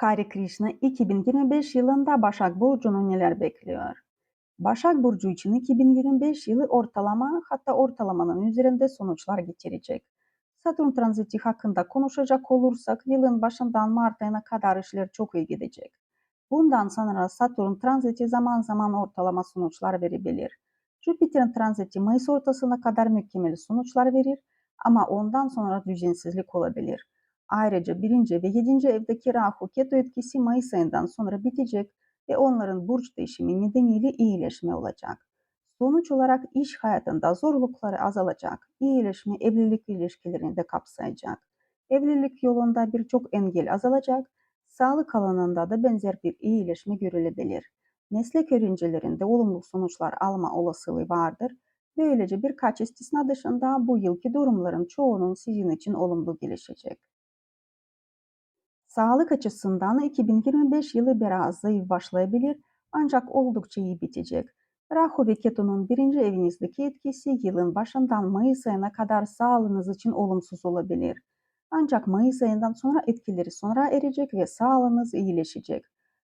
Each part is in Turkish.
Kari Krishna 2025 yılında Başak Burcu'nu neler bekliyor? Başak Burcu için 2025 yılı ortalama hatta ortalamanın üzerinde sonuçlar getirecek. Satürn transiti hakkında konuşacak olursak yılın başından Mart ayına kadar işler çok iyi gidecek. Bundan sonra Satürn transiti zaman zaman ortalama sonuçlar verebilir. Jüpiter'in transiti Mayıs ortasına kadar mükemmel sonuçlar verir ama ondan sonra düzensizlik olabilir. Ayrıca birinci ve yedinci evdeki Rahu Ketu etkisi Mayıs ayından sonra bitecek ve onların burç değişimi nedeniyle iyileşme olacak. Sonuç olarak iş hayatında zorlukları azalacak, iyileşme evlilik ilişkilerini de kapsayacak. Evlilik yolunda birçok engel azalacak, sağlık alanında da benzer bir iyileşme görülebilir. Meslek öğrencilerinde olumlu sonuçlar alma olasılığı vardır. Böylece birkaç istisna dışında bu yılki durumların çoğunun sizin için olumlu gelişecek. Sağlık açısından 2025 yılı biraz zayıf başlayabilir ancak oldukça iyi bitecek. Rahu ve Ketu'nun birinci evinizdeki etkisi yılın başından Mayıs ayına kadar sağlığınız için olumsuz olabilir. Ancak Mayıs ayından sonra etkileri sonra erecek ve sağlığınız iyileşecek.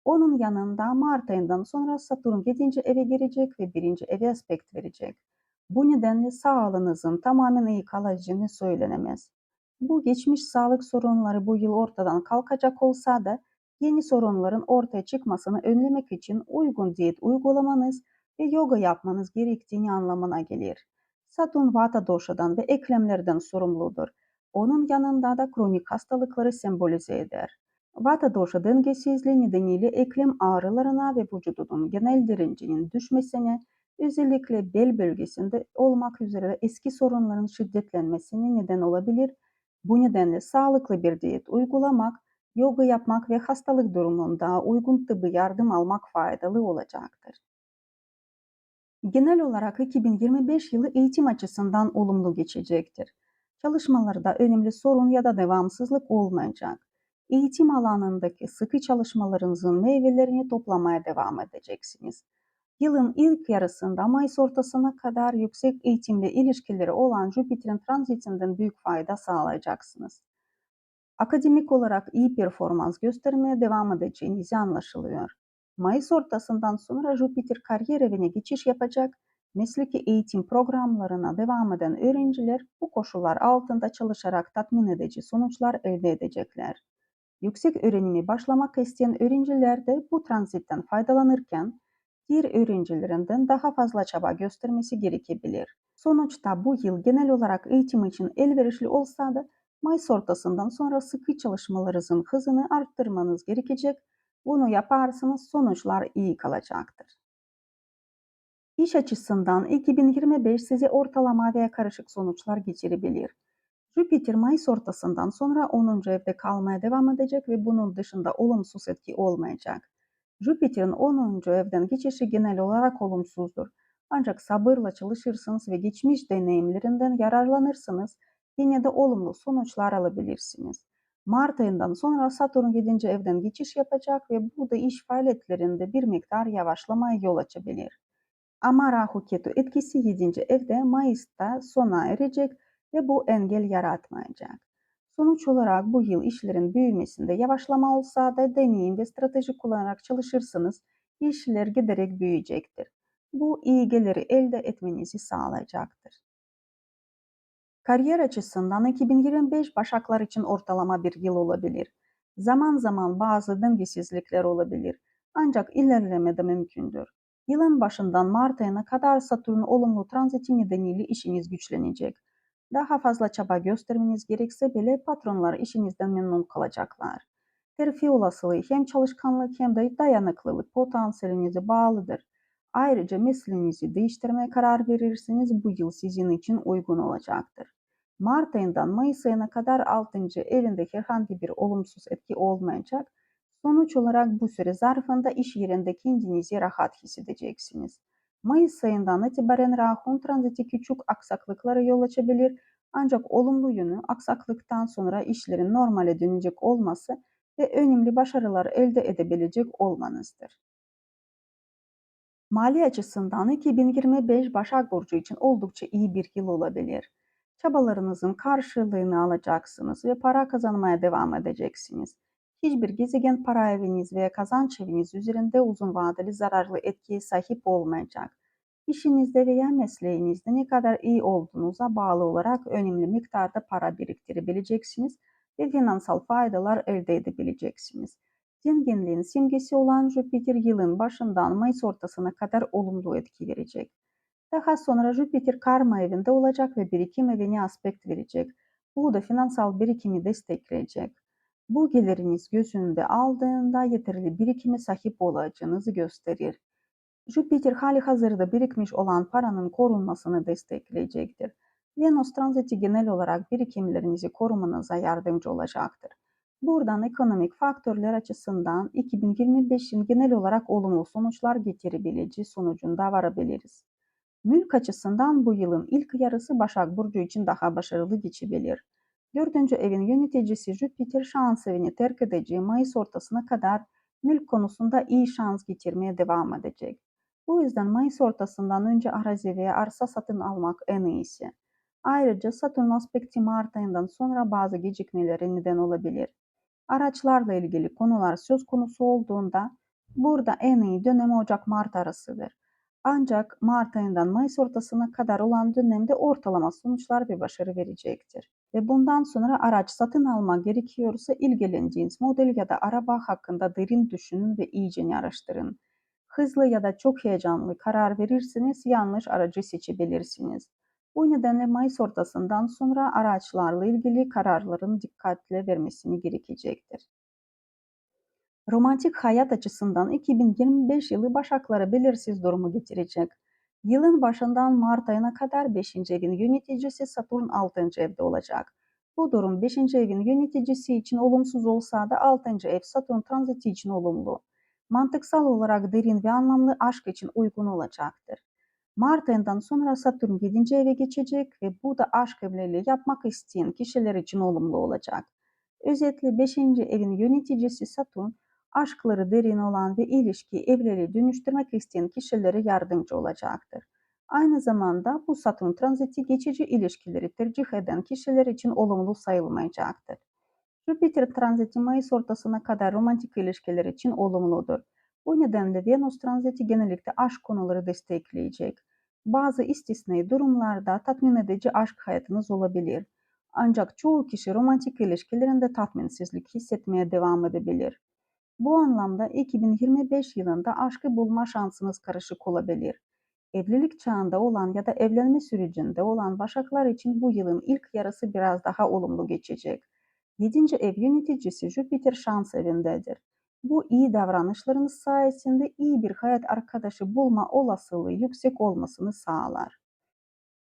Onun yanında Mart ayından sonra Satürn 7. eve girecek ve 1. eve aspekt verecek. Bu nedenle sağlığınızın tamamen iyi kalacağını söylenemez. Bu geçmiş sağlık sorunları bu yıl ortadan kalkacak olsa da yeni sorunların ortaya çıkmasını önlemek için uygun diyet uygulamanız ve yoga yapmanız gerektiğini anlamına gelir. Satürn Vata doşadan ve eklemlerden sorumludur. Onun yanında da kronik hastalıkları sembolize eder. Vata doşa dengesizliği nedeniyle eklem ağrılarına ve vücudunun genel direncinin düşmesine, özellikle bel bölgesinde olmak üzere eski sorunların şiddetlenmesine neden olabilir bu nedenle sağlıklı bir diyet uygulamak, yoga yapmak ve hastalık durumunda uygun tıbbi yardım almak faydalı olacaktır. Genel olarak 2025 yılı eğitim açısından olumlu geçecektir. Çalışmalarda önemli sorun ya da devamsızlık olmayacak. Eğitim alanındaki sıkı çalışmalarınızın meyvelerini toplamaya devam edeceksiniz. Yılın ilk yarısında Mayıs ortasına kadar yüksek eğitimle ilişkileri olan Jüpiter'in transitinden büyük fayda sağlayacaksınız. Akademik olarak iyi performans göstermeye devam edeceğiniz anlaşılıyor. Mayıs ortasından sonra Jüpiter kariyer evine geçiş yapacak, mesleki eğitim programlarına devam eden öğrenciler bu koşullar altında çalışarak tatmin edici sonuçlar elde edecekler. Yüksek öğrenimi başlamak isteyen öğrenciler de bu transitten faydalanırken diğer öğrencilerinden daha fazla çaba göstermesi gerekebilir. Sonuçta bu yıl genel olarak eğitim için elverişli olsa da Mayıs ortasından sonra sıkı çalışmalarınızın hızını arttırmanız gerekecek. Bunu yaparsanız sonuçlar iyi kalacaktır. İş açısından 2025 size ortalama veya karışık sonuçlar geçirebilir. Jüpiter Mayıs ortasından sonra 10. evde kalmaya devam edecek ve bunun dışında olumsuz etki olmayacak. Jüpiter'in 10. evden geçişi genel olarak olumsuzdur. Ancak sabırla çalışırsanız ve geçmiş deneyimlerinden yararlanırsanız yine de olumlu sonuçlar alabilirsiniz. Mart ayından sonra Satürn 7. evden geçiş yapacak ve bu da iş faaliyetlerinde bir miktar yavaşlamaya yol açabilir. Ama Rahu Ketu etkisi 7. evde Mayıs'ta sona erecek ve bu engel yaratmayacak. Sonuç olarak bu yıl işlerin büyümesinde yavaşlama olsa da deneyim ve strateji kullanarak çalışırsanız işler giderek büyüyecektir. Bu iyi geliri elde etmenizi sağlayacaktır. Kariyer açısından 2025 Başaklar için ortalama bir yıl olabilir. Zaman zaman bazı dengesizlikler olabilir. Ancak ilerleme de mümkündür. Yılın başından Mart ayına kadar Satürn olumlu transiti nedeniyle işiniz güçlenecek. Daha fazla çaba göstermeniz gerekse bile patronlar işinizden memnun kalacaklar. Terfi olasılığı hem çalışkanlık hem de dayanıklılık potansiyelinize bağlıdır. Ayrıca mesleğinizi değiştirmeye karar verirseniz bu yıl sizin için uygun olacaktır. Mart ayından Mayıs ayına kadar 6. evinde herhangi bir olumsuz etki olmayacak. Sonuç olarak bu süre zarfında iş yerinde kendinizi rahat hissedeceksiniz. Mayıs ayından itibaren Rahun transiti küçük aksaklıklara yol açabilir ancak olumlu yönü aksaklıktan sonra işlerin normale dönecek olması ve önemli başarılar elde edebilecek olmanızdır. Mali açısından 2025 Başak Burcu için oldukça iyi bir yıl olabilir. Çabalarınızın karşılığını alacaksınız ve para kazanmaya devam edeceksiniz. Hiçbir gezegen para eviniz veya kazanç eviniz üzerinde uzun vadeli zararlı etkiye sahip olmayacak. İşinizde veya mesleğinizde ne kadar iyi olduğunuza bağlı olarak önemli miktarda para biriktirebileceksiniz ve finansal faydalar elde edebileceksiniz. Zenginliğin simgesi olan Jüpiter yılın başından Mayıs ortasına kadar olumlu etki verecek. Daha sonra Jüpiter karma evinde olacak ve birikim evine aspekt verecek. Bu da finansal birikimi destekleyecek. Bu geliriniz göz önünde aldığında yeterli birikime sahip olacağınızı gösterir. Jüpiter hali hazırda birikmiş olan paranın korunmasını destekleyecektir. Venüs transiti genel olarak birikimlerinizi korumanıza yardımcı olacaktır. Buradan ekonomik faktörler açısından 2025'in genel olarak olumlu sonuçlar getirebileceği sonucunda varabiliriz. Mülk açısından bu yılın ilk yarısı Başak Burcu için daha başarılı geçebilir. Dördüncü evin yöneticisi Jüpiter şans evini terk edeceği Mayıs ortasına kadar mülk konusunda iyi şans getirmeye devam edecek. Bu yüzden Mayıs ortasından önce arazi veya arsa satın almak en iyisi. Ayrıca Satürn aspekti Mart ayından sonra bazı gecikmelere neden olabilir. Araçlarla ilgili konular söz konusu olduğunda burada en iyi dönem Ocak-Mart arasıdır. Ancak Mart ayından Mayıs ortasına kadar olan dönemde ortalama sonuçlar ve başarı verecektir. Ve bundan sonra araç satın alma gerekiyorsa ilgilendiğiniz model ya da araba hakkında derin düşünün ve iyice araştırın. Hızlı ya da çok heyecanlı karar verirseniz yanlış aracı seçebilirsiniz. Bu nedenle Mayıs ortasından sonra araçlarla ilgili kararların dikkatle vermesini gerekecektir. Romantik hayat açısından 2025 yılı Başaklara belirsiz durumu getirecek. Yılın başından Mart ayına kadar 5. evin yöneticisi Satürn 6. evde olacak. Bu durum 5. evin yöneticisi için olumsuz olsa da 6. ev Satürn transiti için olumlu. Mantıksal olarak derin ve anlamlı aşk için uygun olacaktır. Mart ayından sonra Satürn 7. eve geçecek ve bu da aşk evliliği yapmak isteyen kişiler için olumlu olacak. Özetle 5. evin yöneticisi Satürn, aşkları derin olan ve ilişki evliliği dönüştürmek isteyen kişilere yardımcı olacaktır. Aynı zamanda bu Satürn transiti geçici ilişkileri tercih eden kişiler için olumlu sayılmayacaktır. Jüpiter transiti Mayıs ortasına kadar romantik ilişkiler için olumludur. Bu nedenle Venüs transiti genellikle aşk konuları destekleyecek. Bazı istisnai durumlarda tatmin edici aşk hayatınız olabilir. Ancak çoğu kişi romantik ilişkilerinde tatminsizlik hissetmeye devam edebilir. Bu anlamda 2025 yılında aşkı bulma şansınız karışık olabilir. Evlilik çağında olan ya da evlenme sürecinde olan başaklar için bu yılın ilk yarısı biraz daha olumlu geçecek. 7. ev yöneticisi Jüpiter şans evindedir. Bu iyi davranışlarınız sayesinde iyi bir hayat arkadaşı bulma olasılığı yüksek olmasını sağlar.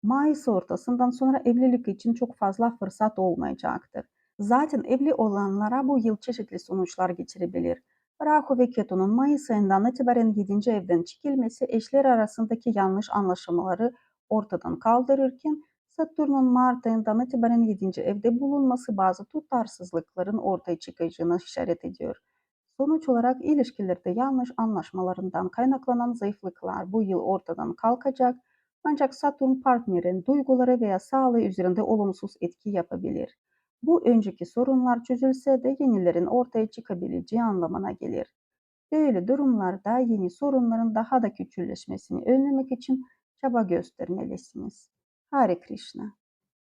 Mayıs ortasından sonra evlilik için çok fazla fırsat olmayacaktır. Zaten evli olanlara bu yıl çeşitli sonuçlar getirebilir. Rahu ve Ketu'nun Mayıs ayından itibaren 7. evden çekilmesi eşler arasındaki yanlış anlaşmaları ortadan kaldırırken Satürn'ün Mart ayından itibaren 7. evde bulunması bazı tutarsızlıkların ortaya çıkacağını işaret ediyor. Sonuç olarak ilişkilerde yanlış anlaşmalarından kaynaklanan zayıflıklar bu yıl ortadan kalkacak ancak Satürn partnerin duyguları veya sağlığı üzerinde olumsuz etki yapabilir. Bu önceki sorunlar çözülse de yenilerin ortaya çıkabileceği anlamına gelir. Böyle durumlarda yeni sorunların daha da küçülleşmesini önlemek için çaba göstermelisiniz. Hare Krishna